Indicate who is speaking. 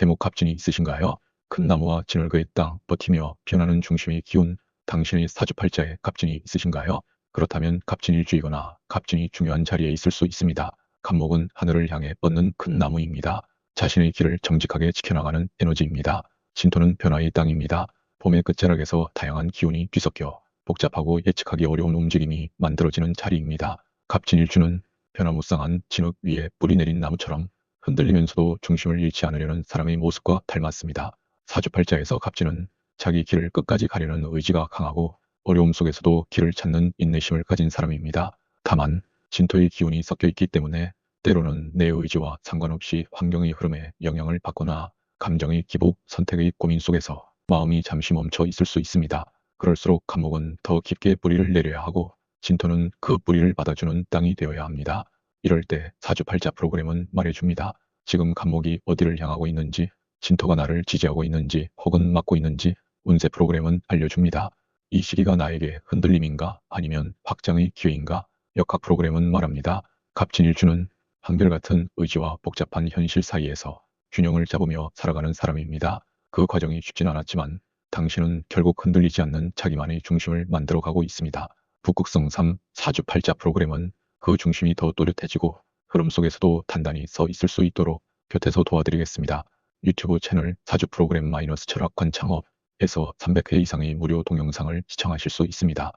Speaker 1: 제목 갑진이 있으신가요? 큰 나무와 진월거의 땅 버티며 변하는 중심의 기운 당신의 사주팔자에 갑진이 있으신가요? 그렇다면 갑진일주이거나 갑진이 중요한 자리에 있을 수 있습니다. 갑목은 하늘을 향해 뻗는 큰 나무입니다. 자신의 길을 정직하게 지켜나가는 에너지입니다. 진토는 변화의 땅입니다. 봄의 끝자락에서 다양한 기운이 뒤섞여 복잡하고 예측하기 어려운 움직임이 만들어지는 자리입니다. 갑진일주는 변화무쌍한 진흙 위에 뿌리 내린 나무처럼 흔들리면서도 중심을 잃지 않으려는 사람의 모습과 닮았습니다. 사주팔자에서 갑진은 자기 길을 끝까지 가려는 의지가 강하고 어려움 속에서도 길을 찾는 인내심을 가진 사람입니다. 다만 진토의 기운이 섞여 있기 때문에 때로는 내 의지와 상관없이 환경의 흐름에 영향을 받거나 감정의 기복, 선택의 고민 속에서 마음이 잠시 멈춰 있을 수 있습니다. 그럴수록 감목은 더 깊게 뿌리를 내려야 하고 진토는 그 뿌리를 받아주는 땅이 되어야 합니다. 이럴 때 사주팔자 프로그램은 말해줍니다. 지금 감목이 어디를 향하고 있는지, 진토가 나를 지지하고 있는지 혹은 막고 있는지 운세 프로그램은 알려줍니다. 이 시기가 나에게 흔들림인가 아니면 확장의 기회인가 역학 프로그램은 말합니다. 갑진일주는 한결같은 의지와 복잡한 현실 사이에서 균형을 잡으며 살아가는 사람입니다. 그 과정이 쉽진 않았지만 당신은 결국 흔들리지 않는 자기만의 중심을 만들어가고 있습니다. 북극성 3 사주팔자 프로그램은 그 중심이 더 또렷해지고 흐름 속에서도 단단히 서 있을 수 있도록 곁에서 도와드리겠습니다. 유튜브 채널 사주 프로그램 마이너스 철학 관 창업에서 300회 이상의 무료 동영상을 시청하실 수 있습니다.